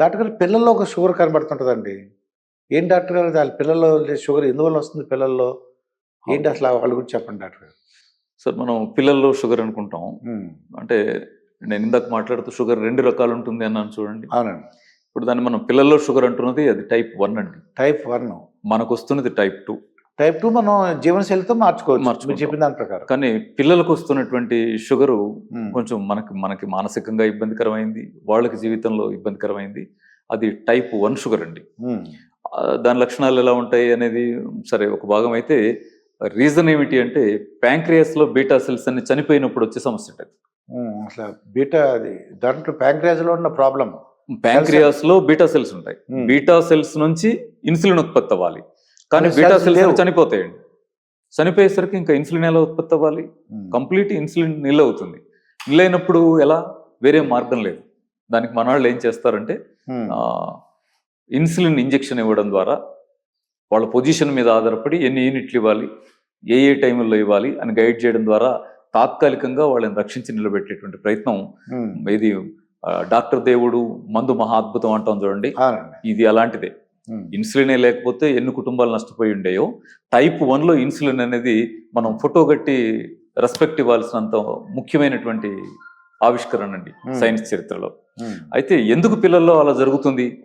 Doctor గారు పిల్లల్లో ఒక షుగర్ కనబడుతుంటుందండి. ఏం డాక్టర్ గారు వాళ్ళ పిల్లల్లో షుగర్ ఎందువల్ల వస్తుంది పిల్లల్లో? ఏంటి అసలు వాళ్ళ గురించి చెప్పండి డాక్టర్ గారు. సార్ మనం పిల్లల్లో షుగర్ అనుకుంటాం. అంటే నేను ఇందాక మాట్లాడుతూ షుగర్ రెండు రకాలు ఉంటుంది అన్నాను చూడండి. అవునండి. ఇప్పుడు దాన్ని మనం పిల్లల్లో షుగర్ అంటున్నది అది టైప్ వన్ అండి. Type one. మనకు వస్తున్నది టైప్ టూ. టైప్ టూ మనం జీవనశైలితో మార్చుకోవచ్చు. మీరు చెప్పిన దాని ప్రకారం. కానీ పిల్లలకు వస్తున్నటువంటి షుగరు కొంచెం మనకి మనకి మానసికంగా ఇబ్బందికరమైంది వాళ్ళకి జీవితంలో ఇబ్బందికరమైంది. అది టైప్ వన్ షుగర్ అండి. దాని లక్షణాలు ఎలా ఉంటాయి అనేది సరే ఒక భాగం అయితే రీజన్ ఏమిటి అంటే ప్యాంక్రియాస్లో బీటా సెల్స్ అన్ని చనిపోయినప్పుడు వచ్చే సమస్య ఉంటుంది. అసలు బీటా అది దాంట్లో pancreas లో ఉన్న ప్రాబ్లం ప్యాంక్రియాస్లో బీటా సెల్స్ ఉంటాయి. బీటా సెల్స్ నుంచి ఇన్సులిన్ ఉత్పత్తి అవ్వాలి. కానీ బీటా సెల్స్. చనిపోతాయండి. చనిపోయేసరికి ఇంకా ఇన్సులిన్ ఎలా ఉత్పత్తి అవ్వాలి కంప్లీట్ ఇన్సులిన్ నిల్ అవుతుంది. నిల్ అయినప్పుడు ఎలా? వేరే మార్గం లేదు. దానికి మన వాళ్ళు ఏం చేస్తారంటే ఇన్సులిన్ ఇంజెక్షన్ ఇవ్వడం ద్వారా వాళ్ళ పొజిషన్ మీద ఆధారపడి ఎన్ని యూనిట్లు ఇవ్వాలి ఏ ఏ టైంలో ఇవ్వాలి అని గైడ్ చేయడం ద్వారా తాత్కాలికంగా వాళ్ళని రక్షించి నిలబెట్టేటువంటి ప్రయత్నం ఇది డాక్టర్ దేవుడు మందు మహా అద్భుతం అంటాం చూడండి. ఇది అలాంటిదే. ఇన్సులినే లేకపోతే ఎన్ని కుటుంబాలు నష్టపోయి ఉండేయో టైప్ వన్లో ఇన్సులిన్ అనేది మనం ఫోటో కట్టి రెస్పెక్ట్ ఇవ్వాల్సినంత ముఖ్యమైనటువంటి ఆవిష్కరణ అండి Hmm. సైన్స్ చరిత్రలో. ఉమ్. అయితే ఎందుకు పిల్లల్లో అలా జరుగుతుంది?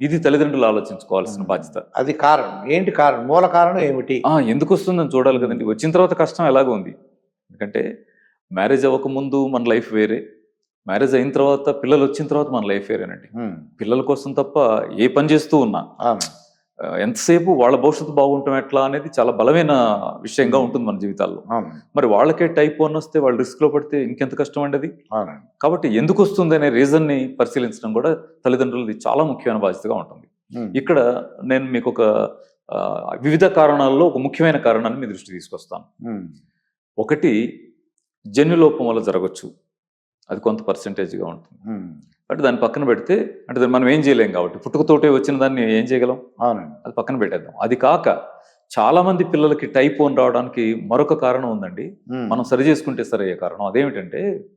ఇది తల్లిదండ్రులు ఆలోచించుకోవాల్సిన Hmm. బాధ్యత. అది కారణం. ఏంటి కారణం? మూల కారణం ఏమిటి? ఎందుకు వస్తుందని చూడాలి కదండి. వచ్చిన తర్వాత కష్టం ఎలాగో ఉంది. ఎందుకంటే మ్యారేజ్ అవ్వకముందు మన లైఫ్ వేరే మ్యారేజ్ అయిన తర్వాత పిల్లలు వచ్చిన తర్వాత మన లైఫ్ వేరేనండి. ఉమ్, పిల్లల కోసం తప్ప ఏ పని చేస్తూ ఉన్నా ఎంతసేపు వాళ్ళ భవిష్యత్తు బాగుంటాం ఎట్లా అనేది చాలా బలమైన విషయంగా ఉంటుంది మన జీవితాల్లో. మరి వాళ్ళకే టైప్ వన్ వస్తే వాళ్ళు risk లో పడితే ఇంకెంత కష్టం అండి అది? కాబట్టి ఎందుకు వస్తుంది అనే రీజన్ని పరిశీలించడం కూడా తల్లిదండ్రులది చాలా ముఖ్యమైన బాధ్యతగా ఉంటుంది. ఇక్కడ నేను మీకు ఒక వివిధ కారణాల్లో ఒక ముఖ్యమైన కారణాన్ని మీ దృష్టి తీసుకొస్తాను. ఒకటి జన్యులోపం వల్ల జరగచ్చు. అది కొంత పర్సంటేజ్గా ఉంటుంది. అంటే దాన్ని పక్కన పెడితే అంటే మనం ఏం చేయలేం కాబట్టి పుట్టుకతోటే వచ్చిన దాన్ని ఏం చేయగలం? అవునండి. అది పక్కన పెట్టేద్దాం. అది కాక చాలా మంది పిల్లలకి టైప్ వన్ రావడానికి మరొక కారణం ఉందండి. మనం సరి చేసుకుంటే సరయ్యే కారణం. అదేమిటంటే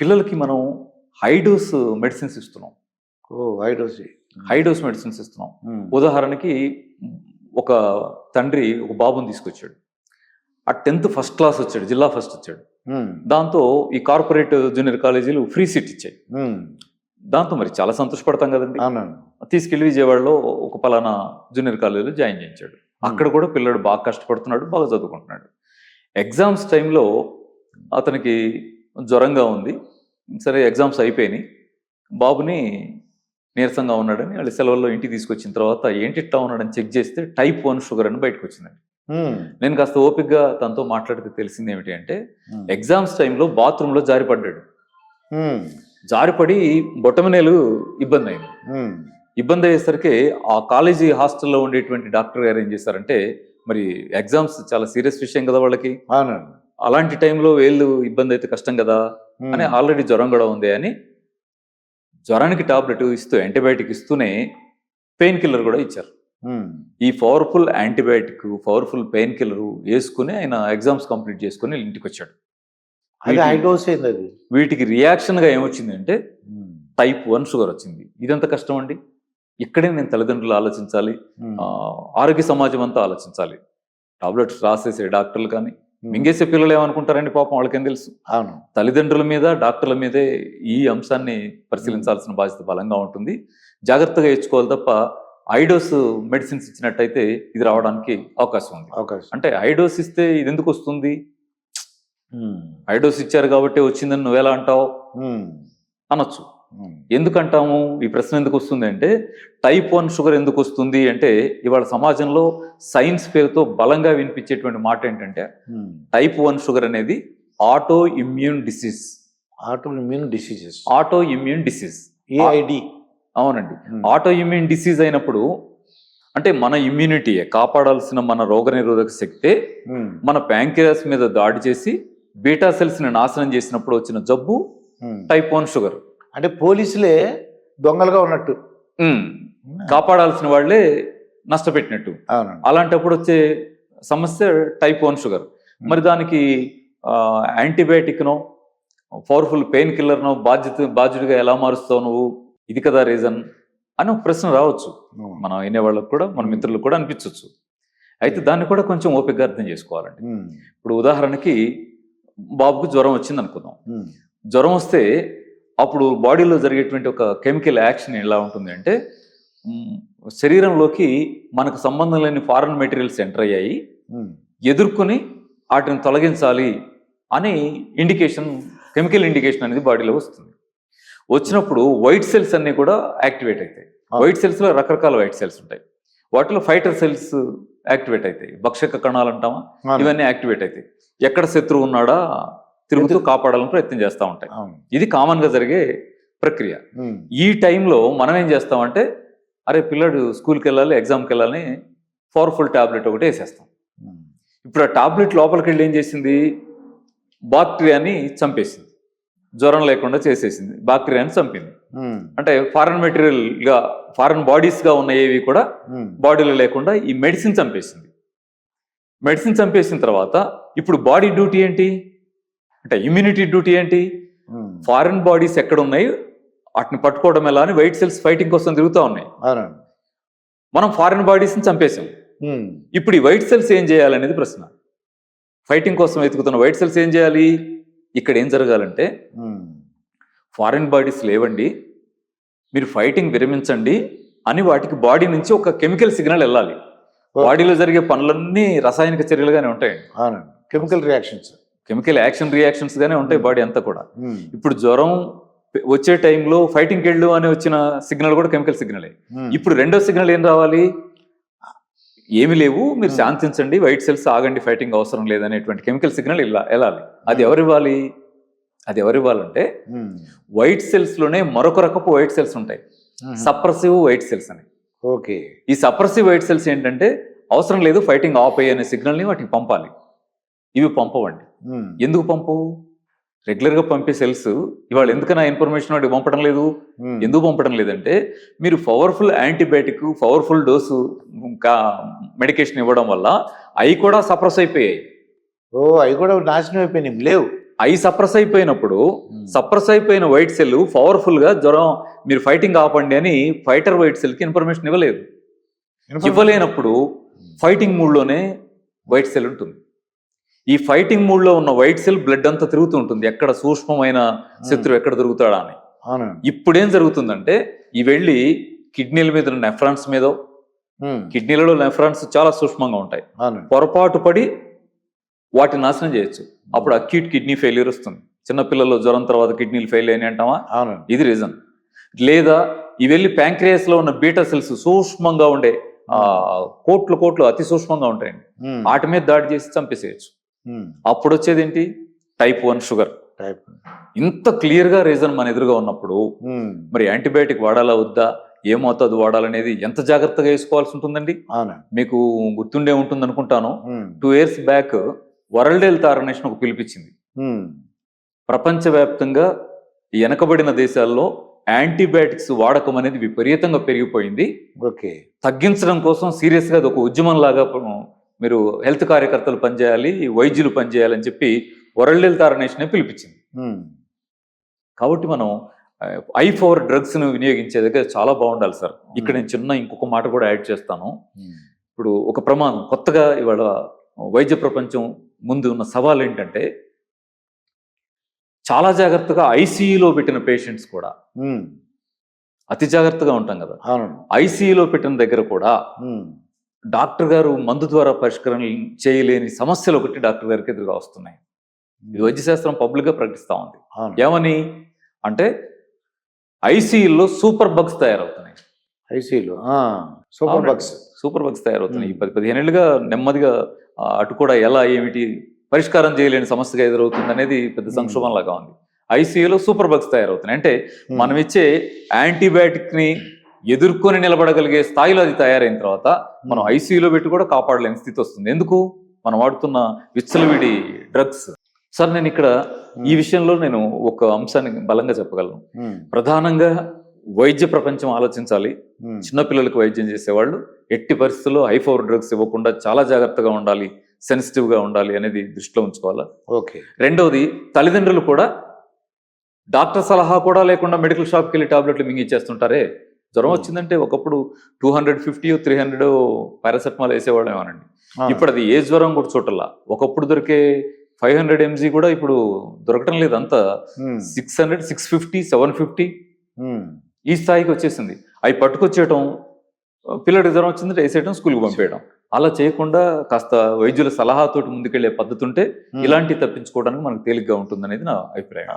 పిల్లలకి మనం హై డోస్ మెడిసిన్స్ ఇస్తున్నాం. ఓ వైడోసి హై డోస్ మెడిసిన్స్ ఇస్తున్నాం. ఉదాహరణకి ఒక తండ్రి ఒక బాబుని తీసుకొచ్చాడు. ఆ టెన్త్ ఫస్ట్ క్లాస్ వచ్చాడు జిల్లా ఫస్ట్ వచ్చాడు. దాంతో ఈ కార్పొరేట్ జూనియర్ కాలేజీలు ఫ్రీ సీట్ ఇచ్చాయి. దాంతో మరి చాలా సంతోషపడతాం కదండి. తీసుకెళ్ళి విజయవాడలో ఒక పలానా జూనియర్ కాలేజీలో జాయిన్ చేయించాడు. అక్కడ కూడా పిల్లడు బాగా కష్టపడుతున్నాడు బాగా చదువుకుంటున్నాడు. ఎగ్జామ్స్ టైంలో అతనికి జ్వరంగా ఉంది. సరే ఎగ్జామ్స్ అయిపోయినాయి. బాబుని నీరసంగా ఉన్నాడని వాళ్ళు సెలవుల్లో ఇంటికి తీసుకొచ్చిన తర్వాత ఏంటి ఇట్లా ఉన్నాడని చెక్ చేస్తే టైప్ వన్ షుగర్ అని బయటకు వచ్చిందండి. నేను కాస్త ఓపికగా తనతో మాట్లాడితే తెలిసింది ఏమిటి అంటే ఎగ్జామ్స్ టైంలో బాత్రూంలో జారిపడ్డాడు జారిపడి బొట్టమనేలు ఇబ్బంది అయింది. ఇబ్బంది అయ్యేసరికి ఆ కాలేజీ హాస్టల్లో ఉండేటువంటి డాక్టర్ గారు ఏం చేశారంటే మరి ఎగ్జామ్స్ చాలా సీరియస్ విషయం కదా వాళ్ళకి. అలాంటి టైంలో వేళ్ళు ఇబ్బంది అయితే కష్టం కదా అని ఆల్రెడీ జ్వరం కూడా ఉంది అని జ్వరానికి టాబ్లెట్ ఇస్తూ యాంటీబయాటిక్ ఇస్తూనే పెయిన్ కిల్లర్ కూడా ఇచ్చారు. ఈ powerful antibiotic powerful pain killer వేసుకుని ఆయన ఎగ్జామ్స్ కంప్లీట్ చేసుకుని ఇంటికి వచ్చాడు. వీటికి రియాక్షన్గా ఏమొచ్చింది అంటే ఉమ్, టైప్ వన్ షుగర్ వచ్చింది. ఇదంత కష్టం అండి? ఇక్కడే నేను తల్లిదండ్రులు ఆలోచించాలి. ఆ, ఆరోగ్య సమాజం అంతా ఆలోచించాలి. టాబ్లెట్స్ రాసేసే డాక్టర్లు కానీ మింగేసే పిల్లలు ఏమనుకుంటారండి పాపం వాళ్ళకేం తెలుసు? అవును. తల్లిదండ్రుల మీద డాక్టర్ల మీదే ఈ అంశాన్ని పరిశీలించాల్సిన బాధ్యత బలంగా ఉంటుంది. జాగ్రత్తగా ఇచ్చుకోవాలి తప్ప ఐడోస్ మెడిసిన్స్ ఇచ్చినట్టయితే ఇది రావడానికి అవకాశం ఉంది. అవకాశం. అంటే ఐడోస్ ఇస్తే ఇది ఎందుకు వస్తుంది? ఐడోస్ ఇచ్చారు కాబట్టి వచ్చిందని నువ్వెలా అంటావు? అనొచ్చు. ఎందుకంటాము? ఈ ప్రశ్న ఎందుకు వస్తుంది అంటే టైప్ వన్ షుగర్ ఎందుకు వస్తుంది అంటే ఇవాళ సమాజంలో సైన్స్ పేరుతో బలంగా వినిపించేటువంటి మాట ఏంటంటే. టైప్ వన్ షుగర్ అనేది autoimmune disease. Autoimmune diseases. Autoimmune disease. AID. అవునండి. ఆటో ఇమ్యూన్ డిసీజ్ అయినప్పుడు అంటే మన ఇమ్యూనిటీయే కాపాడాల్సిన మన రోగనిరోధక శక్తే మన ప్యాంక్రియాస్ మీద దాడి చేసి బీటా సెల్స్ని నాశనం చేసినప్పుడు వచ్చిన జబ్బు టైప్ వన్ షుగర్ అంటే పోలీసులే దొంగలుగా ఉన్నట్టు. కాపాడాల్సిన వాళ్ళే నష్టపెట్టినట్టు. అలాంటప్పుడు వచ్చే సమస్య టైప్ వన్ షుగర్ మరి దానికి యాంటీబయాటిక్నో పవర్ఫుల్ పెయిన్ కిల్లర్నో బాధ్యత బాధ్యుడిగా ఎలా మారుస్తావు నువ్వు? ఇది కదా రీజన్ అని ఒక ప్రశ్న రావచ్చు. మనం వినే వాళ్ళకు కూడా మన మిత్రులకు కూడా అనిపించవచ్చు అయితే దాన్ని కూడా కొంచెం ఓపికగా అర్థం చేసుకోవాలండి. ఇప్పుడు ఉదాహరణకి బాబుకు జ్వరం వచ్చింది అనుకుందాం. జ్వరం వస్తే అప్పుడు బాడీలో జరిగేటువంటి ఒక కెమికల్ యాక్షన్ ఎలా ఉంటుంది అంటే శరీరంలోకి మనకు సంబంధం లేని ఫారెన్ మెటీరియల్స్ ఎంటర్ అయ్యాయి. ఎదుర్కొని వాటిని తొలగించాలి అని ఇండికేషన్ కెమికల్ ఇండికేషన్ అనేది బాడీలో వస్తుంది వచ్చినప్పుడు వైట్ సెల్స్ అన్ని కూడా యాక్టివేట్ అవుతాయి వైట్ సెల్స్లో రకరకాల వైట్ సెల్స్ ఉంటాయి. వాటిలో ఫైటర్ సెల్స్ యాక్టివేట్ అవుతాయి భక్షక కణాలు అంటామా. ఇవన్నీ యాక్టివేట్ అవుతాయి ఎక్కడ శత్రువు ఉన్నాడా? తిరుగుతూ కాపాడాలని ప్రయత్నం చేస్తూ ఉంటాయి. ఇది కామన్గా జరిగే ప్రక్రియ. ఈ టైంలో మనం ఏం చేస్తామంటే అరే పిల్లడు స్కూల్కి వెళ్ళాలి ఎగ్జామ్కి వెళ్ళాలని పవర్ఫుల్ టాబ్లెట్ ఒకటి వేసేస్తాం. ఇప్పుడు ఆ టాబ్లెట్ లోపలికి వెళ్ళి ఏం చేసింది? బాక్టీరియాని చంపేసింది. జ్వరం లేకుండా చేసేసింది బాక్టీరియాని చంపింది. అంటే ఫారెన్ మెటీరియల్గా ఫారెన్ బాడీస్గా ఉన్న ఏవి కూడా. బాడీలో లేకుండా ఈ మెడిసిన్ చంపేసింది మెడిసిన్ చంపేసిన తర్వాత ఇప్పుడు బాడీ డ్యూటీ ఏంటి అంటే ఇమ్యూనిటీ డ్యూటీ ఏంటి. ఫారిన్ బాడీస్ ఎక్కడ ఉన్నాయి వాటిని పట్టుకోవడం ఎలా అని వైట్ సెల్స్ ఫైటింగ్ కోసం తిరుగుతూ ఉన్నాయి. మనం ఫారిన్ బాడీస్ని ఉమ్. ఇప్పుడు ఈ వైట్ సెల్స్ ఏం చేయాలనేది ప్రశ్న ఫైటింగ్ కోసం వెతుకుతున్న వైట్ సెల్స్ ఏం చేయాలి ఇక్కడ ఏం జరగాలంటే. ఫారిన్ బాడీస్ లేవండి మీరు ఫైటింగ్ విరమించండి అని వాటికి బాడీ నుంచి ఒక కెమికల్ సిగ్నల్ వెళ్ళాలి. బాడీలో జరిగే పనులన్నీ రసాయనిక చర్యలుగానే ఉంటాయండి. Chemical reactions. Chemical action reactions గానే ఉంటాయి బాడీ అంతా కూడా. ఇప్పుడు జ్వరం వచ్చే టైంలో ఫైటింగ్ వెళ్ళు అని వచ్చిన సిగ్నల్ కూడా కెమికల్ సిగ్నలే. ఇప్పుడు రెండో సిగ్నల్ ఏం రావాలి? ఏమి లేవు మీరు. శాంతించండి వైట్ సెల్స్ ఆగండి ఫైటింగ్ అవసరం లేదనేటువంటి కెమికల్ సిగ్నల్ ఇలా వెళ్ళాలి. అది ఎవరు ఇవ్వాలి అది ఎవరు ఇవ్వాలంటే ఉమ్. వైట్ సెల్స్లోనే మరొక రకపు వైట్ సెల్స్ ఉంటాయి. సప్రెసివ్ వైట్ సెల్స్ అని. ఓకే ఈ సప్రెసివ్ వైట్ సెల్స్ ఏంటంటే అవసరం లేదు ఫైటింగ్ ఆఫ్ అయ్యే అనే సిగ్నల్ని వాటికి పంపాలి. ఇవి పంపవండి. ఉమ్. ఎందుకు పంపు రెగ్యులర్గా పంపే సెల్స్ ఇవాళ ఎందుకన్నా ఇన్ఫర్మేషన్ వాటికి పంపడం లేదు? ఉమ్. ఎందుకు పంపడం లేదంటే మీరు powerful antibiotic powerful dose medication ఇవ్వడం వల్ల అవి కూడా సప్రెస్ అయిపోయాయి. ఓ అవి కూడా నాశనం అయిపోయినాయి. లేవు. అవి సప్రెస్ అయిపోయినప్పుడు. సప్రెస్ అయిపోయిన వైట్ సెల్ పవర్ఫుల్గా జ్వరం మీరు ఫైటింగ్ ఆపండి అని ఫైటర్ వైట్ సెల్కి ఇన్ఫర్మేషన్ ఇవ్వలేదు. ఇవ్వలేనప్పుడు ఫైటింగ్ మూడ్లోనే వైట్ సెల్ ఉంటుంది. ఈ ఫైటింగ్ మూడ్లో ఉన్న వైట్ సెల్ బ్లడ్ అంతా తిరుగుతూ ఉంటుంది. ఎక్కడ సూక్ష్మమైన శత్రువు ఎక్కడ దొరుకుతాడా అని. ఇప్పుడేం జరుగుతుందంటే ఈ వెళ్ళి కిడ్నీల మీద నెఫ్రాన్స్ మీద. కిడ్నీలలో నెఫ్రాన్స్ చాలా సూక్ష్మంగా ఉంటాయి. పొరపాటు పడి వాటిని నాశనం చేయొచ్చు. అప్పుడు అక్యూట్ కిడ్నీ ఫెయిల్యూర్ వస్తుంది. చిన్నపిల్లల్లో జ్వరం తర్వాత కిడ్నీలు ఫెయిల్ అయినాయి అంటామా ఇది రీజన్ లేదా ఈ వెళ్ళి ప్యాంక్రియాస్లో ఉన్న బీటా సెల్స్ సూక్ష్మంగా ఉండే కోట్లు కోట్లు అతి సూక్ష్మంగా ఉంటాయండి. వాటి మీద దాడి చేసి చంపేసేయచ్చు. అప్పుడు వచ్చేది ఏంటి టైప్ వన్ షుగర్ టైప్ ఇంత క్లియర్గా రీజన్ మన ఎదురుగా ఉన్నప్పుడు. మరి యాంటీబయాటిక్ వాడాలా వద్దా? ఏ మోతాదు వాడాలనేది ఎంత జాగ్రత్తగా వేసుకోవాల్సి ఉంటుందండి? మీకు గుర్తుండే ఉంటుంది అనుకుంటాను. Two years back world health organization ఒక పిలిపించింది. ప్రపంచవ్యాప్తంగా వెనకబడిన దేశాల్లో యాంటీబయాటిక్స్ వాడకం అనేది విపరీతంగా పెరిగిపోయింది. ఓకే. తగ్గించడం కోసం సీరియస్గా అది ఒక ఉద్యమం లాగా మీరు హెల్త్ కార్యకర్తలు పనిచేయాలి వైద్యులు పనిచేయాలని చెప్పి వరల్డ్ హెల్త్ ఆర్గనైజేషన్ పిలిపించింది. కాబట్టి మనం ఐ ఫోర్ డ్రగ్స్ను వినియోగించే దగ్గర చాలా బాగుండాలి సార్. ఇక్కడ నేను చిన్న ఇంకొక మాట కూడా యాడ్ చేస్తాను. ఇప్పుడు ఒక ప్రమాదం కొత్తగా ఇవాళ వైద్య ప్రపంచం ముందు ఉన్న సవాల్ ఏంటంటే చాలా జాగ్రత్తగా ఐసీయూలో పెట్టిన పేషెంట్స్ కూడా. అతి జాగ్రత్తగా ఉంటాం కదా. ఐసీయూలో పెట్టిన దగ్గర కూడా. డాక్టర్ గారు మందు ద్వారా పరిష్కరణ చేయలేని సమస్యలు ఒకటి డాక్టర్ గారికి ఎదురుగా వస్తున్నాయి. ఇది వైద్యశాస్త్రం పబ్లిక్గా ప్రకటిస్తా ఉంది. ఏమని? అంటే ఐసీయూలో సూపర్ బగ్స్ తయారవుతున్నాయి. ఐసీలో సూపర్. బగ్స్ సూపర్ బగ్స్ తయారవుతున్నాయి. ఈ మ్మ్. పది పదిహేను ఏళ్ళుగా నెమ్మదిగా అటు కూడా ఎలా ఏమిటి పరిష్కారం చేయలేని సమస్యగా ఎదురవుతుంది అనేది పెద్ద మ్మ్. సంక్షోభం లాగా ఉంది. ఐసీయూలో సూపర్ బగ్స్ తయారవుతున్నాయి. అంటే మనం ఇచ్చే యాంటీబయాటిక్ని ఎదుర్కొని నిలబడగలిగే స్థాయిలో అది తయారైన తర్వాత మనం ఐసీయూలో పెట్టి కూడా కాపాడలేని స్థితి వస్తుంది. ఎందుకు? మనం వాడుతున్న విచ్చలవిడి డ్రగ్స్. సార్ నేను ఇక్కడ ఈ విషయంలో నేను ఒక అంశాన్ని బలంగా చెప్పగలను. ప్రధానంగా వైద్య ప్రపంచం ఆలోచించాలి. చిన్నపిల్లలకు వైద్యం చేసేవాళ్ళు ఎట్టి పరిస్థితుల్లో హై పవర్ డ్రగ్స్ ఇవ్వకుండా చాలా జాగ్రత్తగా ఉండాలి సెన్సిటివ్గా ఉండాలి అనేది దృష్టిలో ఉంచుకోవాలా? ఓకే. రెండవది తల్లిదండ్రులు కూడా డాక్టర్ సలహా కూడా లేకుండా మెడికల్ షాప్కి వెళ్ళి టాబ్లెట్లు మింగిచ్చేస్తుంటారే జ్వరం. వచ్చిందంటే ఒకప్పుడు two hundred fifty three hundred paracetamol వేసేవాళ్ళం ఏమోనండి ఆ, ఇప్పుడు అది ఏ జ్వరం కూడా చూడాల ఒకప్పుడు దొరికే ఫైవ్ హండ్రెడ్ ఎంజీ కూడా ఇప్పుడు దొరకటం లేదు అంతా. Six hundred six fifty seven fifty. ఈ స్థాయికి వచ్చేసింది అవి పట్టుకొచ్చేయటం పిల్లడికి జ్వరం వచ్చిందంటే వేసేయటం స్కూల్కి పంపేయడం అలా చేయకుండా కాస్త వైద్యుల సలహాతోటి ముందుకెళ్ళే పద్ధతి ఉంటే. ఇలాంటివి తప్పించుకోవడానికి మనకు తేలిగ్గా ఉంటుంది అనేది నా అభిప్రాయం.